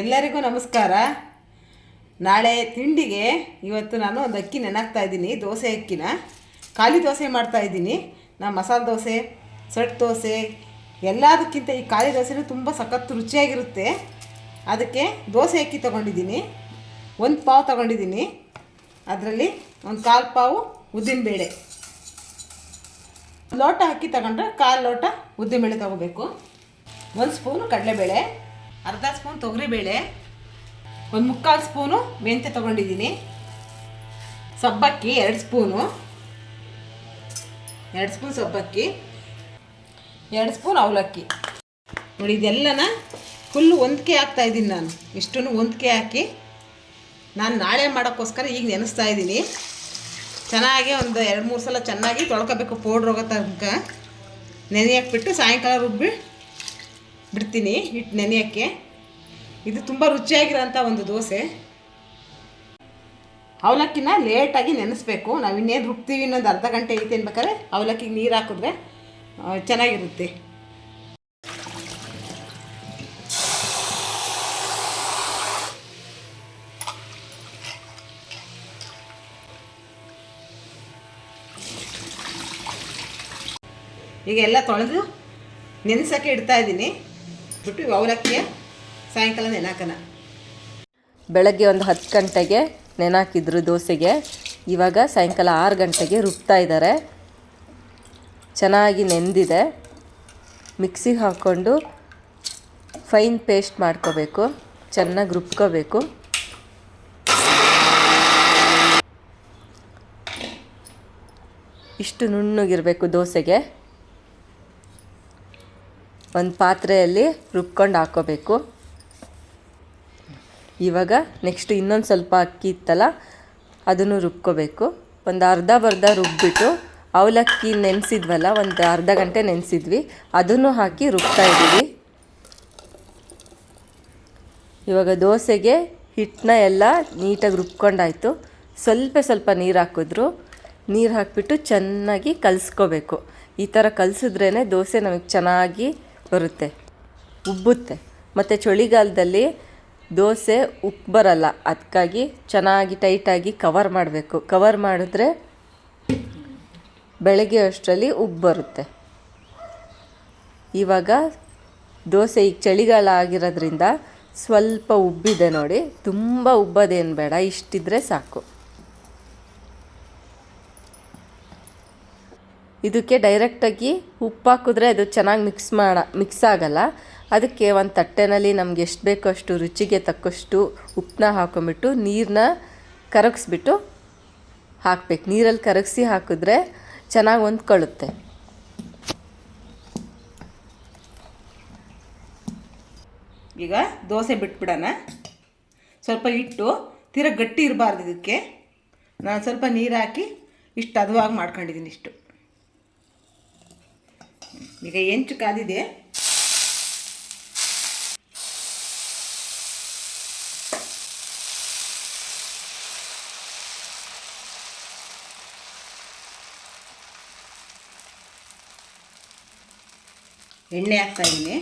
ಎಲ್ಲರಿಗೂ ನಮಸ್ಕಾರ. ನಾಳೆ ತಿಂಡಿಗೆ ಇವತ್ತು ನಾನು ಒಂದು ಅಕ್ಕಿ ನೆನಾಗ್ತಾ ಇದ್ದೀನಿ, ದೋಸೆ ಅಕ್ಕಿನ. ಖಾಲಿ ದೋಸೆ ಮಾಡ್ತಾ ಇದ್ದೀನಿ. ನಾನು ಮಸಾಲೆ ದೋಸೆ ಸಟ್ ದೋಸೆ, ಎಲ್ಲದಕ್ಕಿಂತ ಈ ಖಾಲಿ ದೋಸೆನೂ ತುಂಬ ಸಖತ್ತು ರುಚಿಯಾಗಿರುತ್ತೆ. ಅದಕ್ಕೆ ದೋಸೆ ಅಕ್ಕಿ ತೊಗೊಂಡಿದ್ದೀನಿ. ಒಂದು ಪಾವು ತೊಗೊಂಡಿದ್ದೀನಿ. ಅದರಲ್ಲಿ ಒಂದು ಕಾಲು ಪಾವು ಉದ್ದಿನಬೇಳೆ. ಲೋಟ ಅಕ್ಕಿ ತಗೊಂಡ್ರೆ ಕಾಲು ಲೋಟ ಉದ್ದಿನಬೇಳೆ ತೊಗೋಬೇಕು. ಒಂದು ಸ್ಪೂನು ಕಡಲೆಬೇಳೆ. ಅರ್ಧ ಸ್ಪೂನ್ ತೊಗರಿಬೇಳೆ, ಒಂದು ಮುಕ್ಕಾಲು ಸ್ಪೂನು ಮೆಂತ್ಯ ತೊಗೊಂಡಿದ್ದೀನಿ. ಸಬ್ಬಕ್ಕಿ ಎರಡು ಸ್ಪೂನು. ಎರಡು ಸ್ಪೂನ್ ಸಬ್ಬಕ್ಕಿ, ಎರಡು ಸ್ಪೂನ್ ಅವಲಕ್ಕಿ. ನೋಡಿ, ಇದೆಲ್ಲನ ಫುಲ್ಲು ಹಾಕ್ತಾ ಇದ್ದೀನಿ ನಾನು. ಇಷ್ಟನ್ನು ಹೊಂದ್ಕೆ ಹಾಕಿ ನಾನು ನಾಳೆ ಮಾಡೋಕ್ಕೋಸ್ಕರ ಈಗ ನೆನೆಸ್ತಾ ಇದ್ದೀನಿ. ಚೆನ್ನಾಗಿ ಒಂದು ಎರಡು ಮೂರು ಸಲ ಚೆನ್ನಾಗಿ ತೊಳ್ಕೊಬೇಕು ಪೌಡ್ರ್ ಹೋಗೋ ತನಕ. ನೆನೆಯಾಕ್ಬಿಟ್ಟು ಸಾಯಂಕಾಲ ರುಬ್ಬಿ ಬಿಡ್ತೀನಿ ಹಿಟ್ಟು ನೆನೆಯೋಕ್ಕೆ. ಇದು ತುಂಬ ರುಚಿಯಾಗಿರೋಂಥ ಒಂದು ದೋಸೆ. ಅವಲಕ್ಕಿನ ಲೇಟಾಗಿ ನೆನೆಸ್ಬೇಕು. ನಾವು ಇನ್ನೇನು ರುಬ್ತೀವಿ ಇನ್ನೊಂದು ಅರ್ಧ ಗಂಟೆ ಐತೆ ಅನ್ಬೇಕಾದ್ರೆ ಅವಲಕ್ಕಿಗೆ ನೀರು ಹಾಕಿದ್ರೆ ಚೆನ್ನಾಗಿರುತ್ತೆ. ಈಗ ಎಲ್ಲ ತೊಳೆದು ನೆನೆಸೋಕ್ಕೆ ಇಡ್ತಾ ಇದ್ದೀನಿ. ಬಿಟ್ಟು ಅವಲಕ್ಕಿಯ ಸಾಯಂಕಾಲ ನೆನಾಕನ. ಬೆಳಗ್ಗೆ ಒಂದು ಹತ್ತು ಗಂಟೆಗೆ ನೆನಾಕಿದ್ರು ದೋಸೆಗೆ. ಇವಾಗ ಸಾಯಂಕಾಲ ಆರು ಗಂಟೆಗೆ ರುಬ್ತಾ ಇದ್ದಾರೆ. ಚೆನ್ನಾಗಿ ನೆಂದಿದೆ. ಮಿಕ್ಸಿಗೆ ಹಾಕ್ಕೊಂಡು ಫೈನ್ ಪೇಸ್ಟ್ ಮಾಡ್ಕೋಬೇಕು. ಚೆನ್ನಾಗಿ ರುಬ್ಕೋಬೇಕು. ಇಷ್ಟು ನುಣ್ಣಗಿರಬೇಕು ದೋಸೆಗೆ. ಒಂದು ಪಾತ್ರೆಯಲ್ಲಿ ರುಬ್ಕೊಂಡು ಹಾಕೋಬೇಕು. ಇವಾಗ ನೆಕ್ಸ್ಟ್ ಇನ್ನೊಂದು ಸ್ವಲ್ಪ ಅಕ್ಕಿ ಇತ್ತಲ್ಲ, ಅದನ್ನು ರುಬ್ಕೋಬೇಕು. ಒಂದು ಅರ್ಧ ಬರ್ಧ ರುಬ್ಬಿಟ್ಟು, ಅವಲಕ್ಕಿ ನೆನೆಸಿದ್ವಲ್ಲ, ಒಂದು ಅರ್ಧ ಗಂಟೆ ನೆನೆಸಿದ್ವಿ, ಅದನ್ನು ಹಾಕಿ ರುಬ್ತಾ ಇದ್ದೀವಿ. ಇವಾಗ ದೋಸೆಗೆ ಹಿಟ್ಟನ್ನ ಎಲ್ಲ ನೀಟಾಗಿ ರುಬ್ಕೊಂಡಾಯಿತು. ಸ್ವಲ್ಪ ಸ್ವಲ್ಪ ನೀರು ಹಾಕಿದ್ರು. ನೀರು ಹಾಕಿಬಿಟ್ಟು ಚೆನ್ನಾಗಿ ಕಲಿಸ್ಕೋಬೇಕು. ಈ ಥರ ಕಲಿಸಿದ್ರೇ ದೋಸೆ ನಮಗೆ ಚೆನ್ನಾಗಿ ಬರುತ್ತೆ, ಉಬ್ಬುತ್ತೆ. ಮತ್ತು ಚಳಿಗಾಲದಲ್ಲಿ ದೋಸೆ ಉಪ್ಪು ಬರಲ್ಲ. ಅದಕ್ಕಾಗಿ ಚೆನ್ನಾಗಿ ಟೈಟಾಗಿ ಕವರ್ ಮಾಡಬೇಕು. ಕವರ್ ಮಾಡಿದ್ರೆ ಬೆಳಗ್ಗೆ ಅಷ್ಟರಲ್ಲಿ ಉಬ್ಬು ಬರುತ್ತೆ. ಇವಾಗ ದೋಸೆ ಈಗ ಚಳಿಗಾಲ ಆಗಿರೋದ್ರಿಂದ ಸ್ವಲ್ಪ ಉಬ್ಬಿದೆ ನೋಡಿ. ತುಂಬ ಉಬ್ಬೋದೇನು ಬೇಡ, ಇಷ್ಟಿದ್ರೆ ಸಾಕು. ಇದಕ್ಕೆ ಡೈರೆಕ್ಟಾಗಿ ಉಪ್ಪು ಹಾಕಿದ್ರೆ ಅದು ಚೆನ್ನಾಗಿ ಮಿಕ್ಸ್ ಮಾಡ ಮಿಕ್ಸ್ ಆಗಲ್ಲ. ಅದಕ್ಕೆ ಒಂದು ತಟ್ಟೆನಲ್ಲಿ ನಮ್ಗೆ ಎಷ್ಟು ಬೇಕೋ ಅಷ್ಟು ರುಚಿಗೆ ತಕ್ಕಷ್ಟು ಉಪ್ಪನ್ನ ಹಾಕೊಂಬಿಟ್ಟು ನೀರನ್ನ ಕರಗಿಸ್ಬಿಟ್ಟು ಹಾಕ್ಬೇಕು. ನೀರಲ್ಲಿ ಕರಗಿಸಿ ಹಾಕಿದ್ರೆ ಚೆನ್ನಾಗಿ ಹೊಂದ್ಕೊಳ್ಳುತ್ತೆ. ಈಗ ದೋಸೆ ಬಿಟ್ಬಿಡೋಣ. ಸ್ವಲ್ಪ ಹಿಟ್ಟು ತೀರ ಗಟ್ಟಿ ಇರಬಾರ್ದು ಇದಕ್ಕೆ. ನಾನು ಸ್ವಲ್ಪ ನೀರು ಹಾಕಿ ಇಷ್ಟು ಹದವಾಗಿ ಮಾಡ್ಕೊಂಡಿದ್ದೀನಿ ಇಷ್ಟು. ಈಗ ಎಂಟು ಕಾದಿದೆ. ಎಣ್ಣೆ ಹಾಕ್ತಾ ಇದ್ದೀನಿ.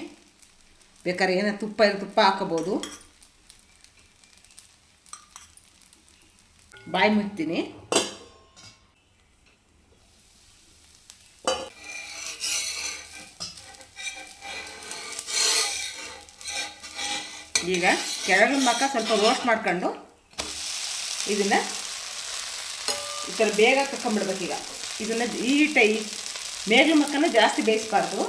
ಬೇಕಾದ್ರೆ ಏನೋ ತುಪ್ಪ ತುಪ್ಪ ಹಾಕೋಬೋದು ಬಾಯಿ ಮುಚ್ತೀನಿ ಈಗ ಕೆಳಗಿನ ಮಕ್ಕ ಸ್ವಲ್ಪ ರೋಸ್ಟ್ ಮಾಡ್ಕೊಂಡು ಇದನ್ನು ಈ ಥರ ಬೇಗ ಈಗ. ಇದನ್ನು ಈ ಟೈ ಮೇಗ್ಲ ಮಕ್ಕನ ಜಾಸ್ತಿ ಬೇಯಿಸ್ಬಾರ್ದು.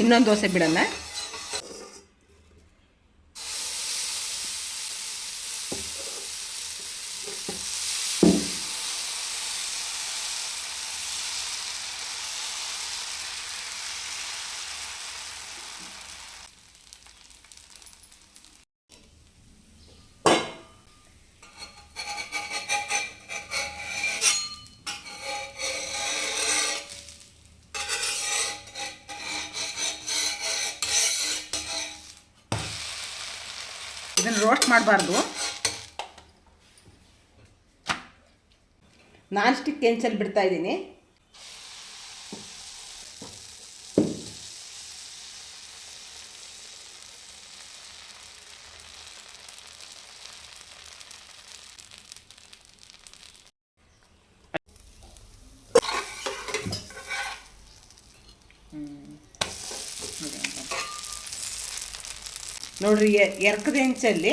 ಇನ್ನೊಂದು ದೋಸೆ ಬಿಡೋಣ. ಇದನ್ನು ರೋಸ್ಟ್ ಮಾಡಬಾರ್ದು. ನಾನ್ ಸ್ಟಿಕ್ ಕೆಂಚಲ್ಲಿ ಬಿಡ್ತಾ ಇದ್ದೀನಿ ನೋಡ್ರಿ ಎರಕದ ಹೆಂಚಲ್ಲಿ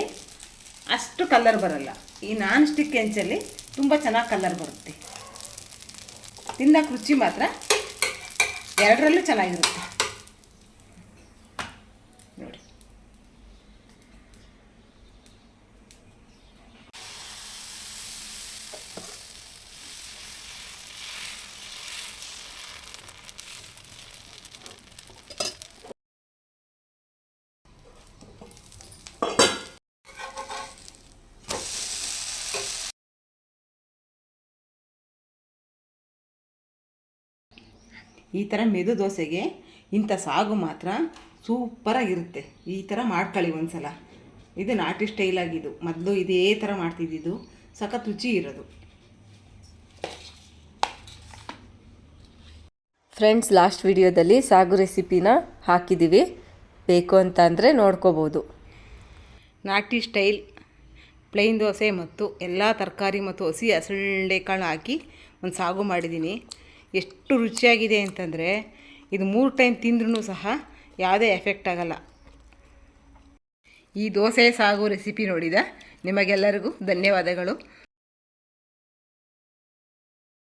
ಅಷ್ಟು ಕಲರ್ ಬರಲ್ಲ. ಈ ನಾನ್ ಸ್ಟಿಕ್ ಹೆಂಚಲ್ಲಿ ತುಂಬ ಚೆನ್ನಾಗಿ ಕಲರ್ ಬರುತ್ತೆ. ತಿನ್ನಕ್ಕೆ ರುಚಿ ಮಾತ್ರ ಎರಡರಲ್ಲೂ ಚೆನ್ನಾಗಿರುತ್ತೆ ನೋಡಿ ಈ ಥರ ಮೆದು ದೋಸೆಗೆ ಇಂಥ ಸಾಗು ಮಾತ್ರ ಸೂಪರಾಗಿರುತ್ತೆ ಈ ಥರ ಮಾಡ್ಕೊಳ್ಳಿ ಒಂದ್ಸಲ. ಇದು ನಾಟಿ ಸ್ಟೈಲಾಗಿದ್ದು ಮೊದಲು ಇದೇ ಥರ ಮಾಡ್ತಿದ್ದಿದ್ದು. ಸಖತ್ ರುಚಿ ಇರೋದು. ಫ್ರೆಂಡ್ಸ್ ಲಾಸ್ಟ್ ವಿಡಿಯೋದಲ್ಲಿ ಸಾಗು ರೆಸಿಪಿನ ಹಾಕಿದ್ದೀವಿ. ಬೇಕು ಅಂತ ಅಂದರೆ ನೋಡ್ಕೋಬೋದು. ನಾಟಿ ಸ್ಟೈಲ್ ಪ್ಲೈನ್ ದೋಸೆ ಮತ್ತು ಎಲ್ಲ ತರಕಾರಿ ಮತ್ತು ಹಸಿ ಹಸಳೆಕಾಳು ಹಾಕಿ ಒಂದು ಸಾಗು ಮಾಡಿದ್ದೀನಿ. ಎಷ್ಟು ರುಚಿಯಾಗಿದೆ ಅಂತಂದರೆ ಇದು ಮೂರು ಟೈಮ್ ತಿಂದ್ರೂ ಸಹ ಯಾವುದೇ ಎಫೆಕ್ಟ್ ಆಗಲ್ಲ. ಈ ದೋಸೆ ಸಾಗು ರೆಸಿಪಿ ನೋಡಿದ ನಿಮಗೆಲ್ಲರಿಗೂ ಧನ್ಯವಾದಗಳು.